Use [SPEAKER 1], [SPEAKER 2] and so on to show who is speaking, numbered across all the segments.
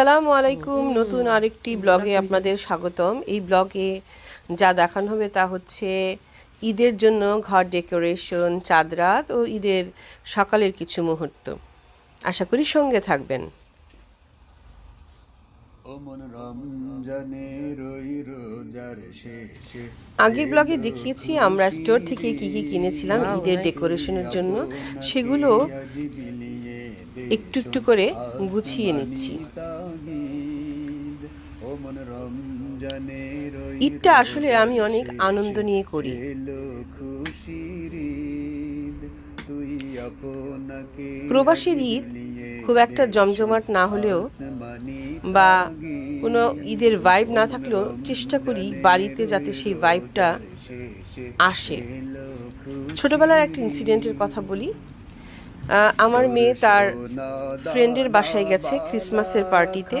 [SPEAKER 1] আসসালামু আলাইকুম। নতুন আরেকটি ব্লগে আপনাদের স্বাগতম। এই ব্লগে যা দেখানো হবে তা হচ্ছে ঈদের জন্য ঘর ডেকোরেশন চাঁদরাত ও ঈদের সকালের কিছু মুহূর্ত। আশা করি সঙ্গে থাকবেন। আগের ব্লগে দেখিয়েছি আমরা স্টোর থেকে কি কি কিনেছিলাম ঈদের ডেকোরেশনের জন্য। সেগুলো একটু একটু করে গুছিয়ে নিচ্ছি। ঈদটা আসলে আমি অনেক আনন্দ নিয়ে করি। প্রবাসীর ঈদ খুব একটা জমজমাট না হলেও বা কোনো ঈদের ভাইব না থাকলেও চেষ্টা করি বাড়িতে যাতে সেই ভাইবটা আসে। ছোটবেলার একটা ইনসিডেন্টের কথা বলি। আমার মেয়ে তার ফ্রেন্ডের বাসায় গেছে ক্রিসমাসের পার্টিতে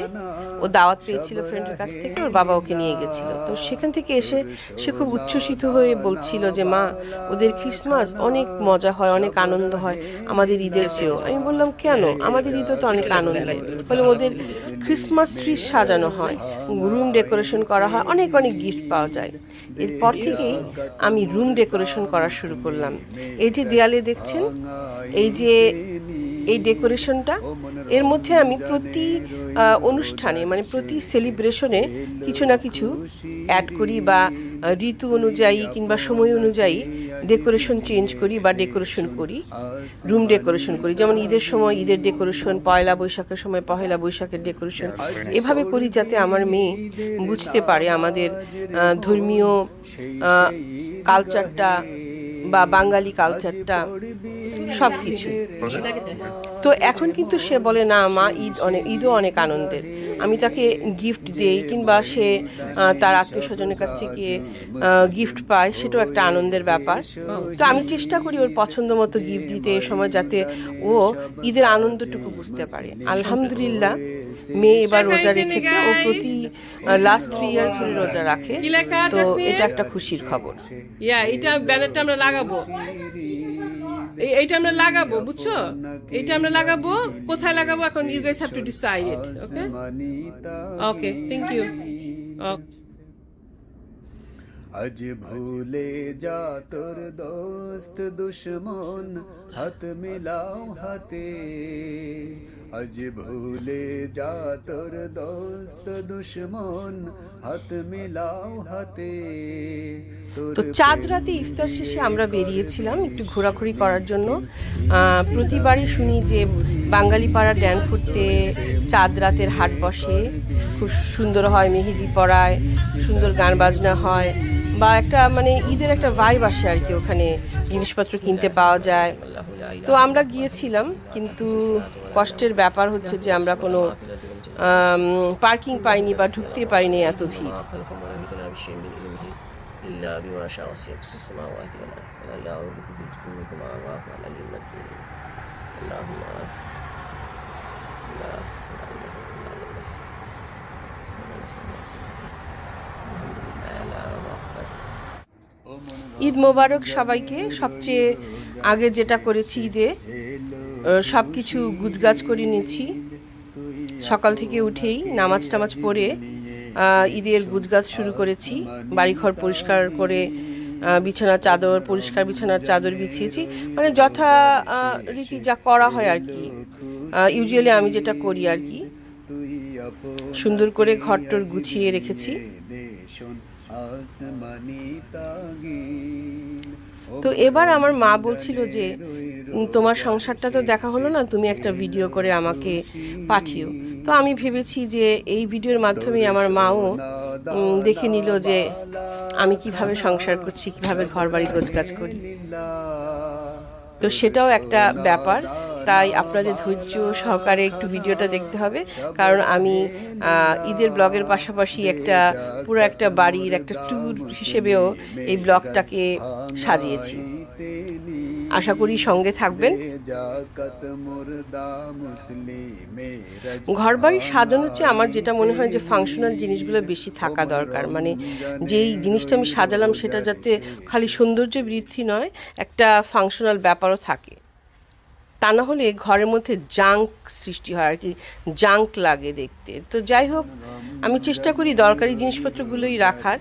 [SPEAKER 1] ও দাওয়াত পেয়েছিল ফ্রেন্ডের কাছ থেকে, ওর বাবা ওকে নিয়ে গেছিল। তো সেখান থেকে এসে সে খুব উচ্ছ্বসিত হয়ে বলছিল যে, মা, ওদের ক্রিসমাস অনেক মজা হয়, অনেক আনন্দ হয়, আমাদের ঈদের চেয়েও। আমি বললাম, কেন? আমাদের ঈদও তো অনেক আনন্দের। বলে, ওদের ক্রিসমাস ট্রি সাজানো হয় রুম ডেকোরেশন করা হয়, অনেক অনেক গিফট পাওয়া যায়। এরপর থেকেই আমি রুম ডেকোরেশন করা শুরু করলাম। এই যে দেয়ালে দেখছেন, এই যে এই ডেকোরেশনটা, এর মধ্যে আমি প্রতি অনুষ্ঠানে মানে প্রতি সেলিব্রেশনে কিছু না কিছু অ্যাড করি বা ঋতু অনুযায়ী কিংবা সময় অনুযায়ী ডেকোরেশন চেঞ্জ করি বা ডেকোরেশন করি রুম ডেকোরেশন করি। যেমন ঈদের সময় ঈদের ডেকোরেশন, পয়লা বৈশাখের সময় পহেলা বৈশাখের ডেকোরেশন, এভাবে করি যাতে আমার মেয়ে বুঝতে পারে আমাদের ধর্মীয় কালচারটা বা বাঙালি কালচারটা সব কিছু তো এখন কিন্তু সে বলে, না মা, ঈদ অনেক, ঈদও অনেক আনন্দের। আমি তাকে গিফট দেই কিংবা সে তার আত্মীয় স্বজনের কাছ থেকে গিফট পায়, সেটাও একটা আনন্দের ব্যাপার। তো আমি চেষ্টা করি ওর পছন্দ মতো গিফট দিতে এ সময় যাতে ও ঈদের আনন্দটুকু বুঝতে পারে। আলহামদুলিল্লাহ মেয়ে এবার রোজা রেখেছে ও প্রতি লাস্ট থ্রি ইয়ার ধরে রোজা রাখে।
[SPEAKER 2] কি লেখা
[SPEAKER 1] তো এটা একটা খুশির খবর।
[SPEAKER 2] ইয়া এটা ব্যানারটা আমরা লাগাবো। এই- এইটা আমরা লাগাবো বুঝছ? এইটা আমরা লাগাবো কোথায় লাগাবো এখন? You guys have to decide it okay okay thank you
[SPEAKER 3] আজ ভুলে যা তোর দোস্ত দুশ্মন হাত মিলাও হাতে। আজ ভুলে যা তোর দোস্ত দুশ্মন হাত মিলাও হাতে
[SPEAKER 1] তো চাঁদ রাতে ইফতার শেষে আমরা বেরিয়েছিলাম একটু ঘোরাঘুরি করার জন্য। প্রতিবারই শুনি যে বাঙালি পাড়া ড্যানফুটতে চাঁদ রাতের হাট বসে। খুব সুন্দর হয় মেহেদি পড়ায় সুন্দর গান বাজনা হয় বা একটা মানে ঈদের একটা ভাইব আসে আর কি ওখানে জিনিসপত্র কিনতে পাওয়া যায়। তো আমরা গিয়েছিলাম কিন্তু কষ্টের ব্যাপার হচ্ছে যে আমরা কোনো পার্কিং পাইনি বা ঢুকতে পারিনি এত ভিড়। ঈদ মোবারক সবাইকে। সবচেয়ে আগে যেটা করেছি ঈদে সব কিছু গুজগাছ করে নিয়েছি সকাল থেকে উঠেই নামাজ টামাজ পড়ে ঈদের গুজগাছ শুরু করেছি। বাড়িঘর পরিষ্কার করে আহ, বিছানার চাদর পরিষ্কার বিছানার চাদর বিছিয়েছি। মানে যথা রীতি যা করা হয় আর কি। ইউজুয়ালি আমি যেটা করি আর কি সুন্দর করে ঘরটর গুছিয়ে রেখেছি। তো এবার আমার মা বলছিল যে তোমার সংসারটা তো দেখা হলো না, তুমি একটা ভিডিও করে আমাকে পাঠিও। তো আমি ভেবেছি যে এই ভিডিওর মাধ্যমে আমার মাও দেখে নিল যে আমি কীভাবে সংসার করছি, কীভাবে ঘর বাড়ি গোছগাছ করি। তো সেটাও একটা ব্যাপার, তাই আপনাদের ধৈর্য সহকারে একটু ভিডিওটা দেখতে হবে, কারণ আমি ঈদের ব্লগের পাশাপাশি একটা, পুরো একটা বাড়ির একটা ট্যুর হিসেবেও এই ব্লগটাকে সাজিয়েছি। আশা করি সঙ্গে থাকবেন। ঘর বাড়ি সাজানোর চেয়ে আমার যেটা মনে হয় যে ফাংশনাল জিনিসগুলো বেশি থাকা দরকার। মানে যেই জিনিসটা আমি সাজালাম সেটা যাতে খালি সৌন্দর্য বৃদ্ধি নয় একটা ফাংশনাল ব্যাপারও থাকে। তা না হলে ঘরের মধ্যে জাঙ্ক সৃষ্টি হয় আর কি জাঙ্ক লাগে দেখতে। তো যাই হোক আমি চেষ্টা করি দরকারি জিনিসপত্রগুলোই রাখার।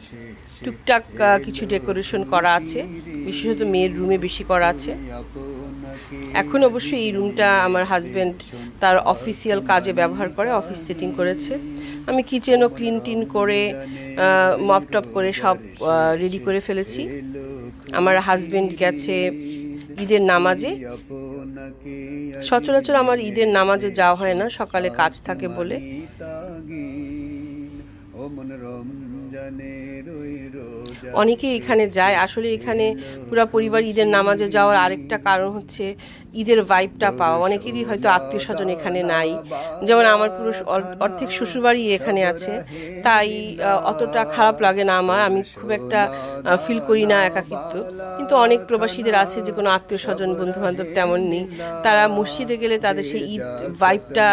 [SPEAKER 1] টুকটাক কিছু ডেকোরেশন করা আছে, বিশেষত মেয়ের রুমে বেশি করা আছে। এখন অবশ্য এই রুমটা আমার হাজব্যান্ড তার অফিসিয়াল কাজে ব্যবহার করে অফিস সেটিং করেছে। আমি কিচেনও ক্লিন টিন করে মপ টপ করে সব রেডি করে ফেলেছি। আমার হাজব্যান্ড গেছে ঈদের নামাজে। সচরাচর আমার ঈদের নামাজে যাওয়া হয় না, সকালে কাজ থাকে বলে।
[SPEAKER 3] ও মন রোজা
[SPEAKER 1] অনেকে এখানে যায়। আসলে এখানে পুরো পরিবার ঈদের নামাজে যাওয়ার আরেকটা কারণ হচ্ছে ঈদের ভাইবটা পাওয়া। অনেকেরই হয়তো আত্মীয় স্বজন এখানে নাই। যেমন আমার পুরো অর্ধেক শ্বশুরবাড়ি এখানে আছে। তাই অতটা খারাপ লাগে না আমার। আমি খুব একটা ফিল করি না একাকিত্ব। কিন্তু অনেক প্রবাসীদের আছে যে কোনো আত্মীয় স্বজন বন্ধু বান্ধব তেমন নেই। তারা মসজিদে গেলে তাদের সেই ঈদ ভাইবটা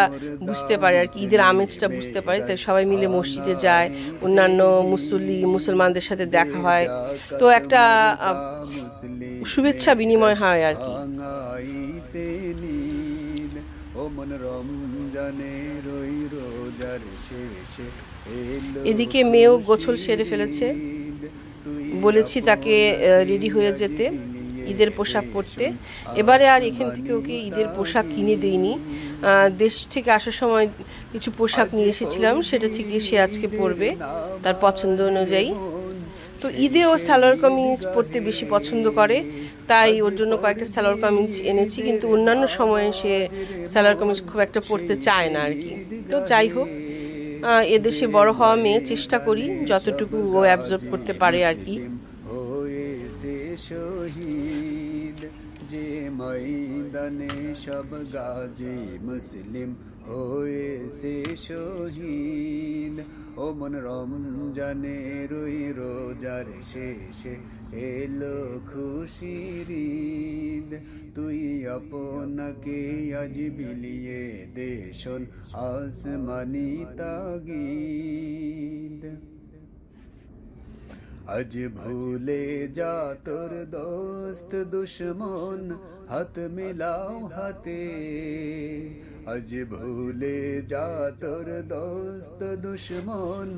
[SPEAKER 1] বুঝতে পারে আর কি। ঈদের আমেজটা বুঝতে পারে। তাই সবাই মিলে মসজিদে যায়। অন্যান্য মুসল্লি, মুসলমানদের সাথে দেখা হয়। তো একটা শুভেচ্ছা বিনিময় হয় আর কি। এদিকে মেয়েও গোছল সেরে ফেলেছে। বলেছি তাকে রেডি হয়ে যেতে ঈদের পোশাক পরতে। এবারে আর এখান থেকে ওকে ঈদের পোশাক কিনে দেইনি। দেশ থেকে আসার সময় কিছু পোশাক নিয়ে এসেছিলাম সেটা থেকে সে আজকে পরবে তার পছন্দ অনুযায়ী। তো ঈদে ও সালোয়ার কামিজ পরতে বেশি পছন্দ করে, তাই ওর জন্য কয়েকটা সালোয়ার কামিজ এনেছি, কিন্তু অন্যান্য সময়ে সে সালোয়ার কামিজ খুব একটা পরতে চায় না আর কি। তো যাই হোক এদেশে বড় হওয়া মেয়ে চেষ্টা করি, যতটুকু ও অ্যাবজর্ব করতে পারে আর কি।
[SPEAKER 3] ময়দানে সব গাজী মুসলিম হয়েছে শহীদ ও মন রমজানের ওই রোজার শেষে এলো খুশির ঈদ তুই আপনাকে আজ বিলিয়ে দেশন আসমানি তাগিদ আজ ভুলে যা তোর দোস্ত দুশ্মন হাত মিলাও হাতে। আজ ভুলে যা তোর দোস্ত দুশ্মন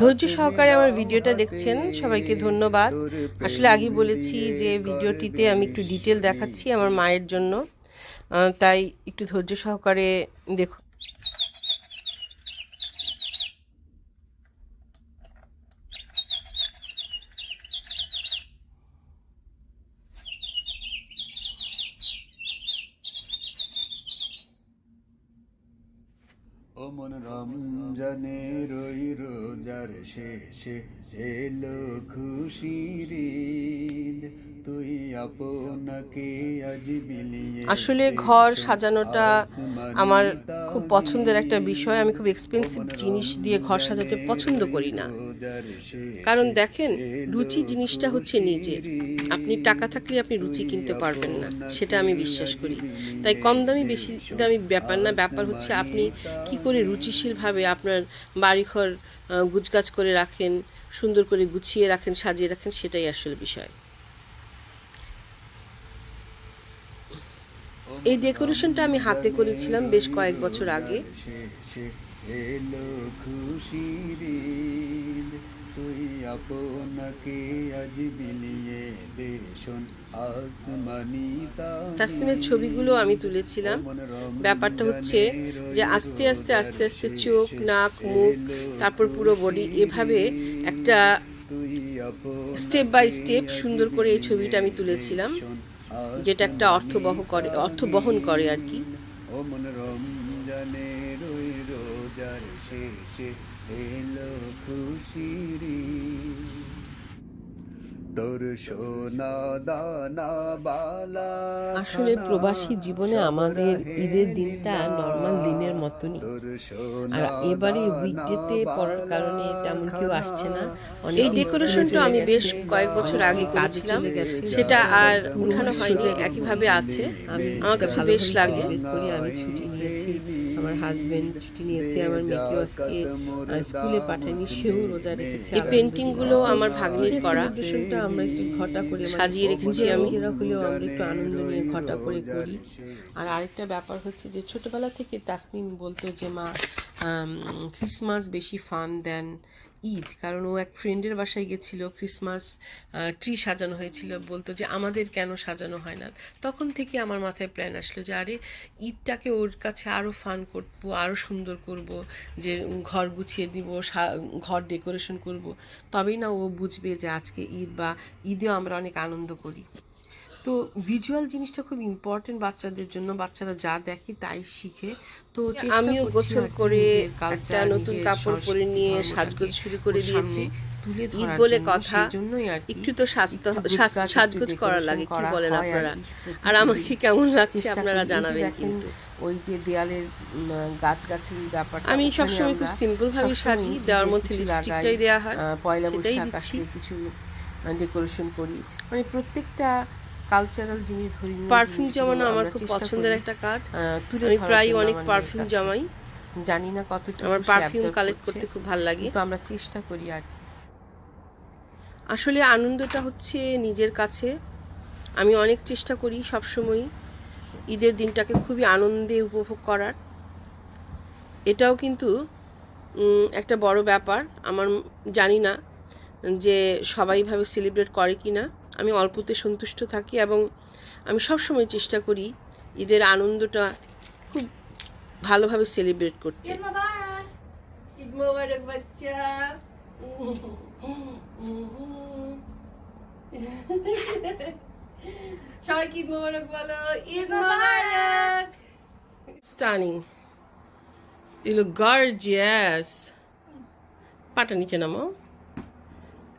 [SPEAKER 1] ধৈর্য সহকারে আমার ভিডিওটা দেখছেন সবাইকে ধন্যবাদ। আসলে আগে বলেছি যে ভিডিওটিতে আমি একটু ডিটেল দেখাচ্ছি আমার মায়ের জন্য। তাই একটু ধৈর্য সহকারে দেখুন।
[SPEAKER 3] ও মন রমজানের ওই রোজার শেষে এলো খুশির ঈদ তুই আপনাকে আজ বিলিয়ে
[SPEAKER 1] আসলে ঘর সাজানোটা আমার খুব পছন্দের একটা বিষয়। আমি খুব এক্সপেন্সিভ জিনিস দিয়ে ঘর সাজাতে পছন্দ করি না। কারণ দেখেন রুচি জিনিসটা হচ্ছে নিজের। আপনি টাকা থাকলে আপনি রুচি কিনতে পারবেন না সেটা আমি বিশ্বাস করি। তাই কম দামি বেশি দামি ব্যাপার না ব্যাপার হচ্ছে আপনি কি করে রুচিশীলভাবে আপনার বাড়িঘর গুজগাছ করে রাখেন সুন্দর করে গুছিয়ে রাখেন সাজিয়ে রাখেন সেটাই আসল বিষয় এই ডেকোরেশনটা আমি হাতে করেছিলাম বেশ কয়েক বছর আগে
[SPEAKER 3] খুশি তুই আপনাকে আজ বিলিয়ে দেশন আসমানি
[SPEAKER 1] তাসলিমের ছবিগুলো আমি তুলেছিলাম। ব্যাপারটা হচ্ছে যে আস্তে আস্তে আস্তে আস্তে চোখ নাক মুখ তারপর পুরো বডি এভাবে একটা স্টেপ বাই স্টেপ সুন্দর করে এই ছবিটা আমি তুলেছিলাম যেটা একটা অর্থবহ করে অর্থ বহন করে আর কি।
[SPEAKER 3] ও ওই রোজার শেষে এলো খুশির। ঈদ। তোর সোনা দানা বালা
[SPEAKER 4] আসলে প্রবাসী জীবনে আমাদের ঈদের দিনটা নর্মাল দিনের মতনই। আর এবারে উইকডেতে পড়ার কারণে তেমন কেউ আসছে না। অনেকে
[SPEAKER 1] এই ডেকোরেশনটা আমি বেশ কয়েক বছর আগে
[SPEAKER 4] অনেকে কাজে
[SPEAKER 1] করেছিলাম।
[SPEAKER 4] চলে গেছে।
[SPEAKER 1] সেটা আর উঠানো হয়নি একইভাবে আছে।
[SPEAKER 4] আমি
[SPEAKER 1] আমার কাছে বেশ লাগে।
[SPEAKER 4] আমি ছুটি নিয়েছি। আমার হাজবেন্ড ছুটি নিয়েছে আমার মেয়েকেও আজকে স্কুলে পাঠায়নি সেও রোজা রেখেছে।
[SPEAKER 1] এই পেন্টিংগুলো আমার ভাগ্নির করা।
[SPEAKER 4] সেলিব্রেশনটা
[SPEAKER 2] আমরা একটু ঘটা করে মানে
[SPEAKER 1] সাজিয়ে রেখেছি আমি।
[SPEAKER 2] নিজেরা হলেও আমরা একটু আনন্দ নিয়ে ঘটা করে করি। আর আরেকটা ব্যাপার হচ্ছে যে ছোটবেলা থেকে তাসনিম বলতো যে মা ক্রিসমাস বেশি ফান দেন ঈদ, কারণ ও এক ফ্রেন্ডের বাসায় গেছিল ক্রিসমাস ট্রি সাজানো হয়েছিল, বলতো যে আমাদের কেন সাজানো হয় না। তখন থেকে আমার মাথায় প্ল্যান আসলো যে, আরে, ঈদটাকে ওর কাছে আরও ফান করব আরও সুন্দর করব, যে ঘর গুছিয়ে দিব ঘর ডেকোরেশন করব। তবেই না ও বুঝবে যে আজকে ঈদ বা ঈদেও আমরা অনেক আনন্দ করি। তো ভিজুয়াল জিনিসটা খুব ইম্পর্টেন্ট বাচ্চাদের জন্য। বাচ্চারা যা দেখে তাই শিখে। তো
[SPEAKER 1] আমিও গোসল করে একটা নতুন কাপড় পরে নিয়ে সাজগোজ শুরু করে দিয়েছি। ঈদ বলে কথা
[SPEAKER 2] আর
[SPEAKER 1] একটু তো স্বাস্থ্য সাজ- সাজগোজ করা লাগে কি বলেন আপনারা? আর আমাকে কেমন লাগছে আপনারা জানাবেন কিন্তু।
[SPEAKER 2] ওই যে দেয়ালের গাছ গাছালির ব্যাপারটা
[SPEAKER 1] আমি সবসময় খুব simple ভাবে সাজি, দেওয়ার মধ্যে
[SPEAKER 2] কিছু
[SPEAKER 1] lipstick
[SPEAKER 2] লাগাই,
[SPEAKER 1] টাই দেয়া হয়,
[SPEAKER 2] পয়লা বৈশাখ। আসলে কিছু ডেকোরেশন করি। মানে প্রত্যেকটা কালচারাল জিনিস ধর্মীয়
[SPEAKER 1] পারফিউম জমানো আমার খুব পছন্দের একটা কাজ। আমি প্রায় অনেক পারফিউম। জমাই।
[SPEAKER 2] জানি না কতটুকু
[SPEAKER 1] আমার পারফিউম কালেক্ট করতে খুব ভালো লাগে।
[SPEAKER 2] কিন্তু আমরা চেষ্টা করি আর
[SPEAKER 1] আসলে আনন্দটা হচ্ছে নিজের কাছে। আমি অনেক চেষ্টা করি সবসময় ঈদের দিনটাকে খুবই আনন্দে উপভোগ করার। এটাও কিন্তু একটা বড় ব্যাপার। আমার জানি না যে সবাইভাবে সেলিব্রেট করে কি না আমি অল্পতে সন্তুষ্ট থাকি এবং আমি সবসময় চেষ্টা করি ঈদের আনন্দটা খুব ভালোভাবে সেলিব্রেট করতে। সবাই ঈদ মোবারক বলো? ঈদ মোবারক। Stunning You look gorgeous. পাটা নিচে নামো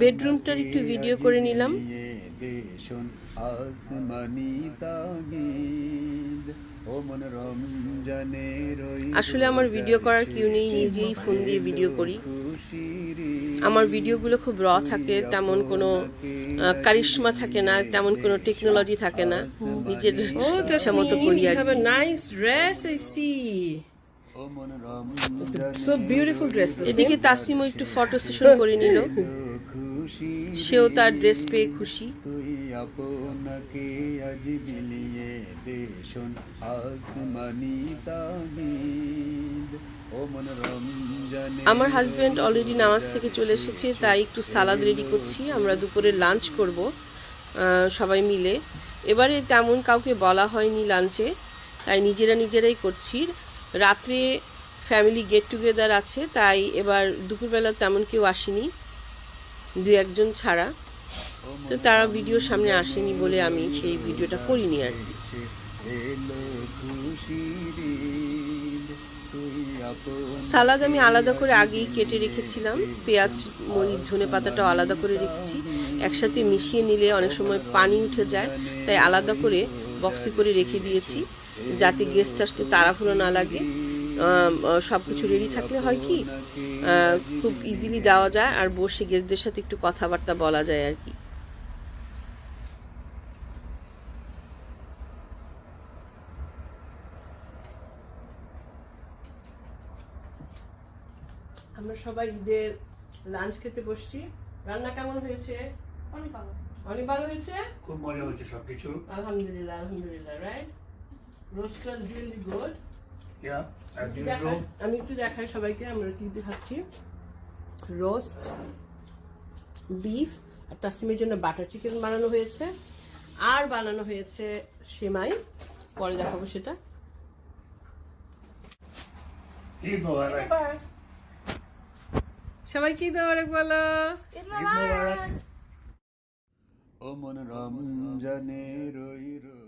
[SPEAKER 1] বেডরুমটার একটু ভিডিও করে নিলাম। আসলে আমার ভিডিও করার কেউ নেই নিজেই ফোন দিয়ে ভিডিও করি আমার ভিডিওগুলো খুব র থাকে তেমন কোনো কারিশমা থাকে না তেমন কোনো টেকনোলজি থাকে না নিজের ইচ্ছা মতো করি আর কি।
[SPEAKER 2] nice dress, I
[SPEAKER 1] এদিকে তাসিমও একটু ফটো সেশন করে নিল। সেও তার ড্রেস পেয়ে খুশি।
[SPEAKER 3] আপনাকে আজ বিলিয়ে দেশন আসমানি তাগিদ ও রমজানে
[SPEAKER 1] আমার হাজবেন্ড অলরেডি নামাজ থেকে চলে এসেছে তাই একটু সালাদ রেডি করছি। আমরা দুপুরে লাঞ্চ করব সবাই মিলে। এবারে তেমন কাউকে বলা হয়নি লাঞ্চে তাই নিজেরা নিজেরাই করছি। রাত্রে ফ্যামিলি গেট টুগেদার আছে, তাই এবার দুপুরবেলা তেমন কেউ আসেনি দু একজন ছাড়া। তো তারা ভিডিওর সামনে আসেনি বলে আমি সেই ভিডিওটা করিনি আর কি। সালাদ আমি আলাদা করে আগেই কেটে রেখেছিলাম, পেঁয়াজ, মরিচ, ধনে পাতাটাও আলাদা করে রেখেছি। একসাথে মিশিয়ে নিলে অনেক সময় পানি উঠে যায়, তাই আলাদা করে বক্সে করে রেখে দিয়েছি, যাতে গেস্ট আসতে তাড়াহুড়ো না লাগে। সব কিছু রেডি থাকলে হয় কি আহ, খুব ইজিলি দেওয়া যায় আর বসে গেস্টদের সাথে একটু কথাবার্তা বলা যায় আর কি। আমরা সবাই ঈদের লাঞ্চ খেতে বসছি। রান্না কেমন হয়েছে?
[SPEAKER 5] অনেক ভালো।
[SPEAKER 1] অনেক ভালো হয়েছে?
[SPEAKER 6] খুব মজা হচ্ছে সবকিছু।
[SPEAKER 1] আলহামদুলিল্লাহ আলহামদুলিল্লাহ right roster really good
[SPEAKER 6] Yeah, as usual.
[SPEAKER 1] আমি একটু দেখাই সবাইকে আমরা কি খাচ্ছি। রোস্ট বিফ আর তাসিমের জন্য বাটার চিকেন বানানো হয়েছে। আর বানানো হয়েছে সেমাই। পরে দেখাবো সেটা।
[SPEAKER 6] Mubarak.
[SPEAKER 1] সবাইকে দেওয়ার বলো।
[SPEAKER 3] ও মন রমজানে রই রোজার